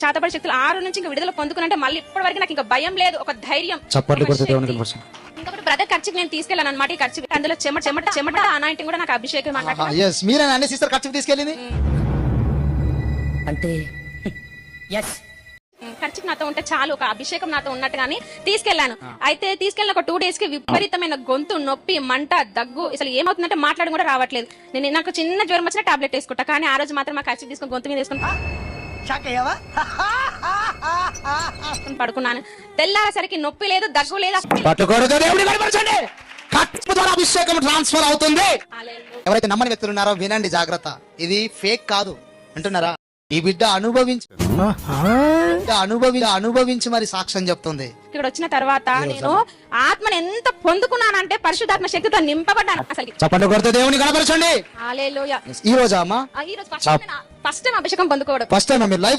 చేతపడి శక్తులు ఆరు నుంచి ఇంకా విడుదల పొందుకున్నంటే మళ్ళీ ఇప్పటి వరకు నాకు ఇంకా భయం లేదు ఒక ధైర్యం. చప్పట్లు కొడితే దేవునికి ఇంకొకటి బ్రదర్ ఖర్చుకి నేను తీసుకెళ్ళాను అనమాట ఈ ఖర్చు అందులో చెమట చెమట చెమట అనాయింటింగ్ కూడా నాకు అభిషేకం అన్నట్టు. ఎస్ మీరే అన్ని సిస్టర్ ఖర్చుకు తీసుకెళ్ళింది? అంటే ఎస్ ఖర్చుకి నాతో ఉంటే చాలు ఒక అభిషేకం నాతో ఉన్నట్టు కానీ తీసుకెళ్ళాను అయితే తీసుకెళ్ళిన ఒక టూ డేస్కి విపరీతమైన గొంతు నొప్పి మంట దగ్గు అసలు ఏమవుతుందంటే మాట్లాడడం కూడా రావట్లేదు. నేను నాకు చిన్న జ్వరం వచ్చిన టాబ్లెట్ వేసుకుంటా కానీ ఆ రోజు మాత్రం మా ఖర్చు తీసుకుని గొంతు మీద పడుకున్నాను. తెల్లారేసరికి నొప్పి లేదు దగ్గు లేదు. కనపరచండి. ద్వారా అభిషేకం ట్రాన్స్ఫర్ అవుతుంది. ఎవరైతే నమ్మని వ్యక్తులు ఉన్నారో వినండి జాగ్రత్త. ఇది ఫేక్ కాదు. అంటున్నారా ఈ బిడ్డ అనుభవించి అనుభవి అనుభవించి మరి సాక్ష్యం చెప్తుంది. ఇక్కడ వచ్చిన తర్వాత నేను ఆత్మను ఎంత పొందుకున్నానంటే పరిశుద్ధాత్మ శక్తితో నింపబడ్డాను అసలు చప్పట్లు కొడితే దేవుని కనపరచండి. ఈ రోజా అమ్మా? ఆ, ఈ రోజు ఫస్ట్ టైం నేను- ఫస్ట్ టైం అభిషేకం పొందుకోవడం. ఫస్ట్ టైం మీరు లైఫ్